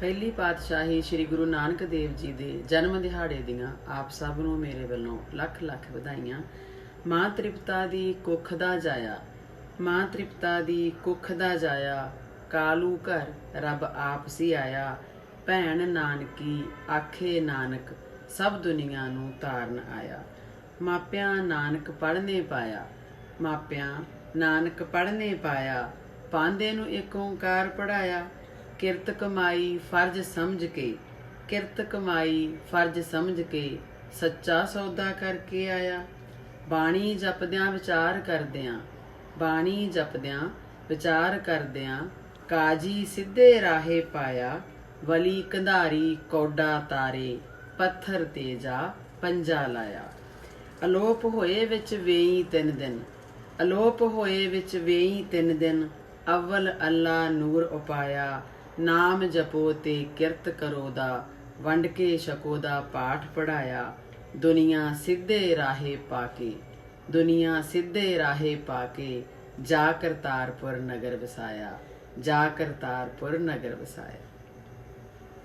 ਪਹਿਲੀ ਪਾਤਸ਼ਾਹੀ ਸ੍ਰੀ ਗੁਰੂ ਨਾਨਕ ਦੇਵ ਜੀ ਦੇ ਜਨਮ ਦਿਹਾੜੇ ਦੀਆਂ ਆਪ ਸਭ ਨੂੰ ਮੇਰੇ ਵੱਲੋਂ ਲੱਖ ਲੱਖ ਵਧਾਈਆਂ। ਮਾਂ ਤ੍ਰਿਪਤਾ ਦੀ ਕੁੱਖ ਦਾ ਜਾਇਆ, ਮਾਂ ਤ੍ਰਿਪਤਾ ਦੀ ਕੁੱਖ ਦਾ ਜਾਇਆ, ਕਾਲੂ ਘਰ ਰੱਬ ਆਪ ਸੀ ਆਇਆ, ਭੈਣ ਨਾਨਕੀ ਆਖੇ ਨਾਨਕ ਸਭ ਦੁਨੀਆ ਨੂੰ ਤਾਰਨ ਆਇਆ। ਮਾਪਿਆਂ ਨਾਨਕ ਪੜ੍ਹਨੇ ਪਾਇਆ, ਮਾਪਿਆਂ ਨਾਨਕ ਪੜ੍ਹਨੇ ਪਾਇਆ ਪਾਂਦੇ ਨੂੰ ਇੱਕ ਓੰਕਾਰ ਪੜਾਇਆ ਕਿਰਤ ਕਮਾਈ ਫਰਜ਼ ਸਮਝ ਕੇ, ਕਿਰਤ ਕਮਾਈ ਫਰਜ਼ ਸਮਝ ਕੇ ਸੱਚਾ ਸੌਦਾ ਕਰਕੇ ਆਇਆ। ਬਾਣੀ ਜਪਦਿਆਂ ਵਿਚਾਰ ਕਰਦਿਆਂ, ਬਾਣੀ ਜਪਦਿਆਂ ਵਿਚਾਰ ਕਰਦਿਆਂ ਕਾਜੀ ਸਿੱਧੇ ਰਾਹੇ ਪਾਇਆ, ਵਲੀ ਕੰਧਾਰੀ ਕੌਡਾ ਤਾਰੇ, ਪੱਥਰ ਤੇ ਜਾ ਪੰਜਾ ਲਾਇਆ। ਅਲੋਪ ਹੋਏ ਵਿੱਚ ਵੇਈ ਤਿੰਨ ਦਿਨ, ਅਲੋਪ ਹੋਏ ਵਿੱਚ ਵੇਈ ਤਿੰਨ ਦਿਨ, ਅਵਲ ਅੱਲਾ ਨੂਰ ਉਪਾਇਆ। ਨਾਮ ਜਪੋ ਤੇ ਕਿਰਤ ਕਰੋ ਦਾ, ਵੰਡ ਕੇ ਛਕੋ ਦਾ ਪਾਠ ਪੜਾਇਆ ਦੁਨੀਆ ਸਿੱਧੇ ਰਾਹੇ ਪਾ ਕੇ, ਦੁਨੀਆ ਸਿੱਧੇ ਰਾਹੇ ਪਾ ਕੇ, ਜਾ ਕਰਤਾਰਪੁਰ ਨਗਰ ਵਸਾਇਆ, ਜਾ ਕਰਤਾਰਪੁਰ ਨਗਰ ਵਸਾਇਆ।